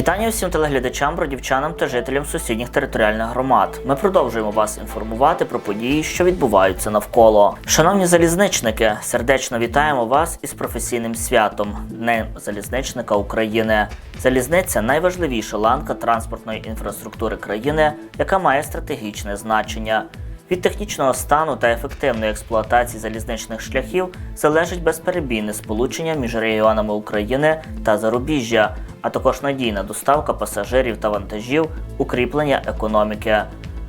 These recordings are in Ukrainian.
Вітання всім телеглядачам, бродівчанам та жителям сусідніх територіальних громад. Ми продовжуємо вас інформувати про події, що відбуваються навколо. Шановні залізничники, сердечно вітаємо вас із професійним святом Днем залізничника України. Залізниця найважливіша ланка транспортної інфраструктури країни, яка має стратегічне значення. Від технічного стану та ефективної експлуатації залізничних шляхів залежить безперебійне сполучення між регіонами України та зарубіжжя, а також надійна доставка пасажирів та вантажів, укріплення економіки.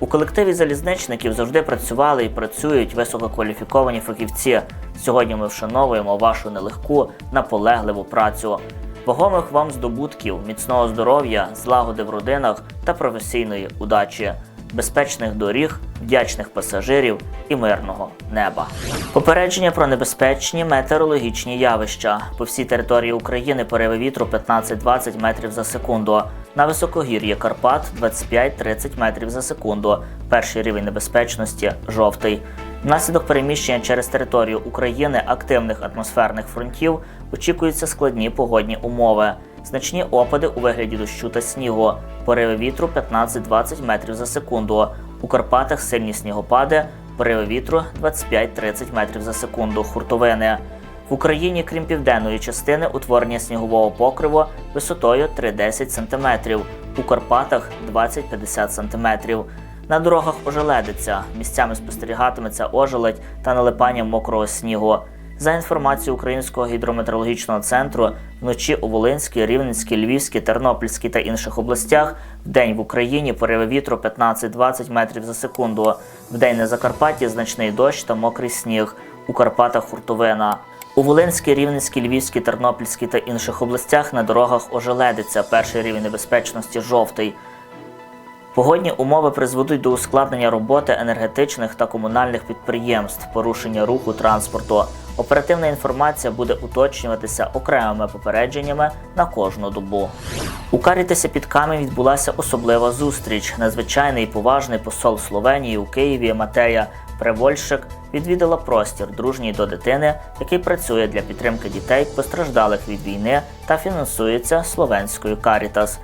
У колективі залізничників завжди працювали і працюють висококваліфіковані фахівці. Сьогодні ми вшановуємо вашу нелегку, наполегливу працю. Вагомих вам здобутків, міцного здоров'я, злагоди в родинах та професійної удачі безпечних доріг, вдячних пасажирів і мирного неба. Попередження про небезпечні метеорологічні явища по всій території України пориви вітру 15-20 метрів за секунду. На високогір'ї Карпат 25-30 метрів за секунду. Перший рівень небезпечності жовтий. Внаслідок переміщення через територію України активних атмосферних фронтів очікуються складні погодні умови. Значні опади у вигляді дощу та снігу, пориви вітру 15-20 метрів за секунду. У Карпатах сильні снігопади, пориви вітру 25-30 метрів за секунду. Хуртовини. В Україні, крім південної частини, утворення снігового покриву висотою 3-10 см. У Карпатах 20-50 см. На дорогах ожеледиться, місцями спостерігатиметься ожеледь та налипання мокрого снігу. За інформацією Українського гідрометеорологічного центру, вночі у Волинській, Рівненській, Львівській, Тернопільській та інших областях вдень в Україні пориви вітру 15-20 метрів за секунду. Вдень на Закарпатті значний дощ та мокрий сніг. У Карпатах хуртовина. У Волинській, Рівненській, Львівській, Тернопільській та інших областях на дорогах ожеледиться. Перший рівень небезпечності жовтий. Погодні умови призведуть до ускладнення роботи енергетичних та комунальних підприємств, порушення руху транспорту. Оперативна інформація буде уточнюватися окремими попередженнями на кожну добу. У Карітесі під камінь відбулася особлива зустріч. Надзвичайний і поважний посол Словенії у Києві Матея Превольщик відвідала простір дружній до дитини, який працює для підтримки дітей, постраждалих від війни та фінансується словенською Карітас.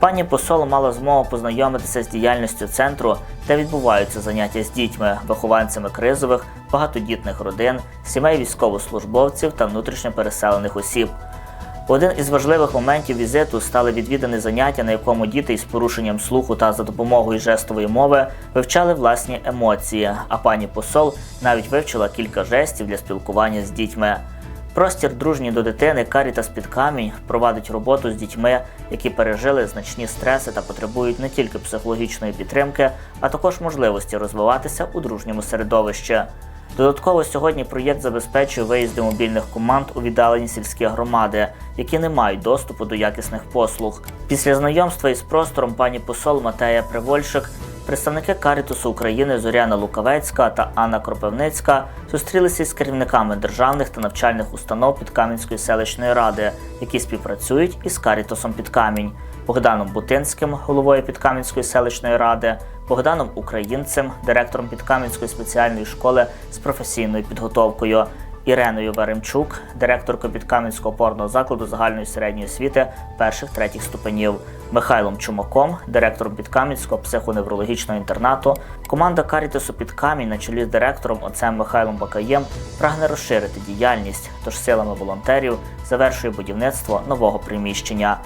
Пані посол мала змогу познайомитися з діяльністю центру, де відбуваються заняття з дітьми, вихованцями кризових, багатодітних родин, сімей військовослужбовців та внутрішньопереселених осіб. Один із важливих моментів візиту стали відвідані заняття, на якому діти із порушенням слуху та за допомогою жестової мови вивчали власні емоції. А пані посол навіть вивчила кілька жестів для спілкування з дітьми. Простір дружній до дитини Карітас під камінь провадить роботу з дітьми, які пережили значні стреси та потребують не тільки психологічної підтримки, а також можливості розвиватися у дружньому середовищі. Додатково сьогодні проєкт забезпечує виїзди мобільних команд у віддалені сільські громади, які не мають доступу до якісних послуг. Після знайомства із простором пані посол Матея Привольшик Представники Карітусу України Зоряна Лукавецька та Анна Кропивницька зустрілися з керівниками державних та навчальних установ Підкам'янської селищної ради, які співпрацюють із Карітусом Підкамінь, Богданом Бутинським, головою Підкам'янської селищної ради, Богданом Українцем, директором Підкам'янської спеціальної школи з професійною підготовкою. Іреною Веремчук, директоркою Підкам'янського опорного закладу загальної середньої освіти перших третіх ступенів, Михайлом Чумаком, директором Підкам'янського психоневрологічного інтернату. Команда Карітесу Підкамінь на чолі з директором отцем Михайлом Бакаєм прагне розширити діяльність, тож силами волонтерів завершує будівництво нового приміщення.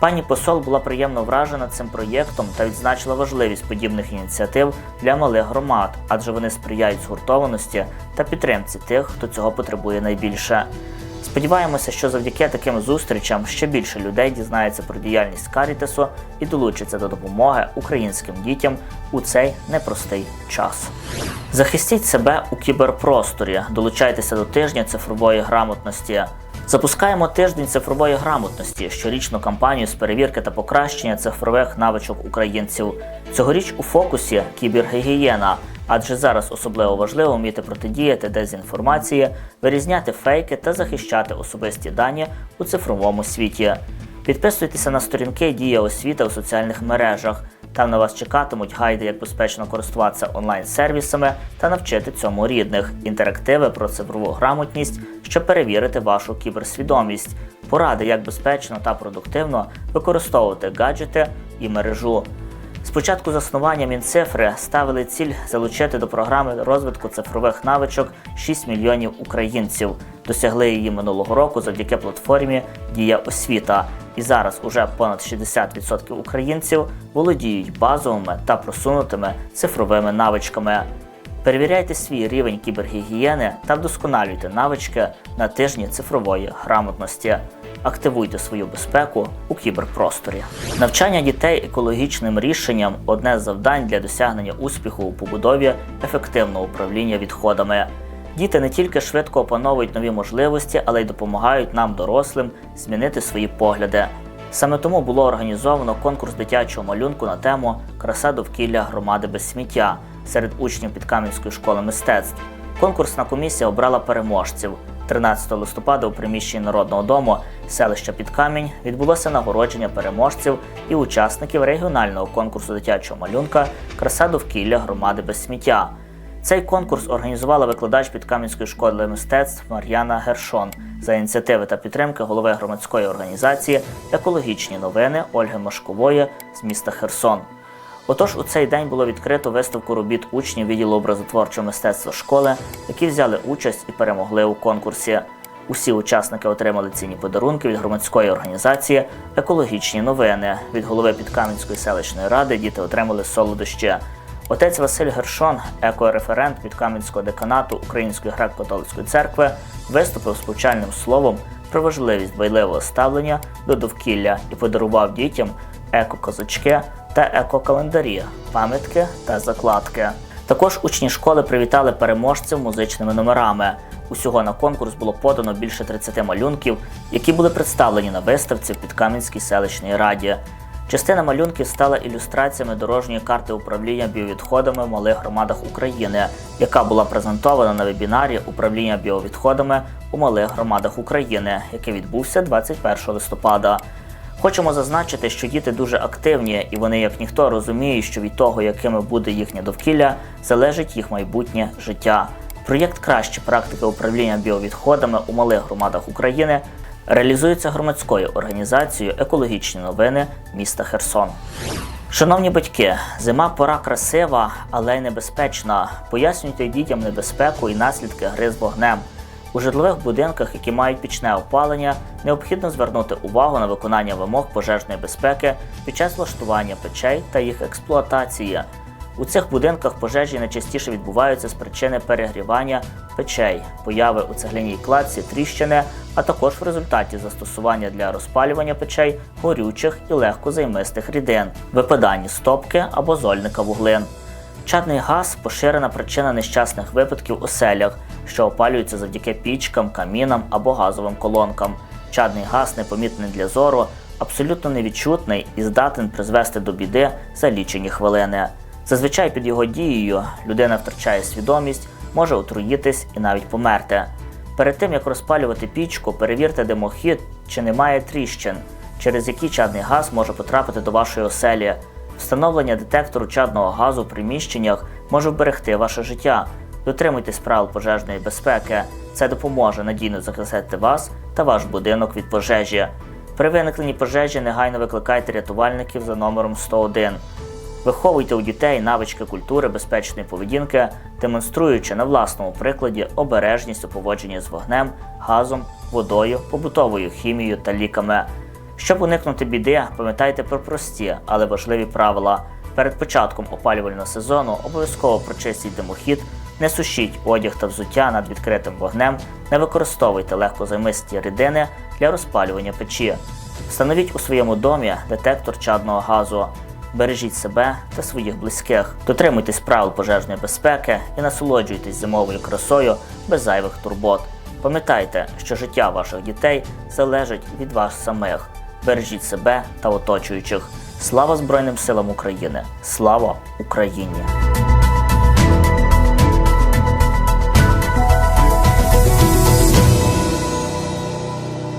Пані посол була приємно вражена цим проєктом та відзначила важливість подібних ініціатив для малих громад, адже вони сприяють згуртованості та підтримці тих, хто цього потребує найбільше. Сподіваємося, що завдяки таким зустрічам ще більше людей дізнається про діяльність Карітесу і долучиться до допомоги українським дітям у цей непростий час. Захистіть себе у кіберпросторі, долучайтеся до тижня цифрової грамотності. Запускаємо тиждень цифрової грамотності, щорічну кампанію з перевірки та покращення цифрових навичок українців. Цьогоріч у фокусі кібергігієна, адже зараз особливо важливо вміти протидіяти дезінформації, вирізняти фейки та захищати особисті дані у цифровому світі. Підписуйтеся на сторінки Дія освіта у соціальних мережах. Там на вас чекатимуть гайди, як безпечно користуватися онлайн-сервісами та навчити цьому рідних, інтерактиви про цифрову грамотність, щоб перевірити вашу кіберсвідомість. поради, як безпечно та продуктивно використовувати гаджети і мережу. Спочатку заснування Мінцифри ставили ціль залучити до програми розвитку цифрових навичок 6 мільйонів українців. Досягли її минулого року завдяки платформі Дія освіта. І зараз уже понад 60% українців володіють базовими та просунутими цифровими навичками. Перевіряйте свій рівень кібергігієни та вдосконалюйте навички на тижні цифрової грамотності. Активуйте свою безпеку у кіберпросторі. Навчання дітей екологічним рішенням одне з завдань для досягнення успіху у побудові ефективного управління відходами. Діти не тільки швидко опановують нові можливості, але й допомагають нам, дорослим, змінити свої погляди. Саме тому було організовано конкурс дитячого малюнку на тему Краса довкілля громади без сміття серед учнів Підкам'янської школи мистецтв. Конкурсна комісія обрала переможців. 13 листопада у приміщенні Народного дому селища Підкамінь відбулося нагородження переможців і учасників регіонального конкурсу дитячого малюнка Краса довкілля громади без сміття. Цей конкурс організувала викладач Підкам'янської школи мистецтв Мар'яна Гершон за ініціативи та підтримки голови громадської організації Екологічні новини Ольги Машкової з міста Херсон. Отож, у цей день було відкрито виставку робіт учнів відділу образотворчого мистецтва школи, які взяли участь і перемогли у конкурсі. Усі учасники отримали цінні подарунки від громадської організації Екологічні новини. Від голови Підкам'янської селищної ради діти отримали солодощі. Отець Василь Гершон, екореферент Підкам'янського деканату Української греко-католицької церкви, виступив з повчальним словом про важливість дбайливого ставлення до довкілля і подарував дітям еко-козачки та еко-календарі, пам'ятки та закладки. Також учні школи привітали переможців музичними номерами. Усього на конкурс було подано більше 30 малюнків, які були представлені на виставці в Підкам'янській селищній раді. Частина малюнків стала ілюстраціями дорожньої карти управління біовідходами в малих громадах України, яка була презентована на вебінарі управління біовідходами у малих громадах України, який відбувся 21 листопада. Хочемо зазначити, що діти дуже активні і вони, як ніхто, розуміють, що від того, якими буде їхнє довкілля, залежить їх майбутнє життя. Проєкт Кращі практики управління біовідходами у малих громадах України реалізується громадською організацією Екологічні новини міста Херсон. Шановні батьки, зима пора красива, але й небезпечна. Пояснюйте дітям небезпеку і наслідки гри з вогнем. У житлових будинках, які мають пічне опалення, необхідно звернути увагу на виконання вимог пожежної безпеки під час влаштування печей та їх експлуатації. У цих будинках пожежі найчастіше відбуваються з причини перегрівання печей, появи у цегляній кладці тріщини, а також в результаті застосування для розпалювання печей горючих і легкозаймистих рідин, випадання стопки або зольника вуглин. Чадний газ поширена причина нещасних випадків у селях, що опалюються завдяки пічкам, камінам або газовим колонкам. Чадний газ непомітний для зору, абсолютно невідчутний і здатен призвести до біди за лічені хвилини. Зазвичай під його дією людина втрачає свідомість, може отруїтись і навіть померти. Перед тим як розпалювати пічку, перевірте димохід, чи немає тріщин, через які чадний газ може потрапити до вашої оселі. Встановлення детектору чадного газу в приміщеннях може вберегти ваше життя. Дотримуйтесь правил пожежної безпеки. Це допоможе надійно захистити вас та ваш будинок від пожежі. При виникненні пожежі негайно викликайте рятувальників за номером 101. Виховуйте у дітей навички культури безпечної поведінки, демонструючи на власному прикладі обережність у поводженні з вогнем, газом, водою, побутовою хімією та ліками. Щоб уникнути біди, пам'ятайте про прості, але важливі правила. Перед початком опалювального сезону обов'язково прочистіть димохід, не сушіть одяг та взуття над відкритим вогнем, не використовуйте легкозаймисті рідини для розпалювання печі. Встановіть у своєму домі детектор чадного газу. Бережіть себе та своїх близьких, дотримуйтесь правил пожежної безпеки і насолоджуйтесь зимовою красою без зайвих турбот. Пам'ятайте, що життя ваших дітей залежить від вас самих. Бережіть себе та оточуючих. Слава Збройним силам України! Слава Україні!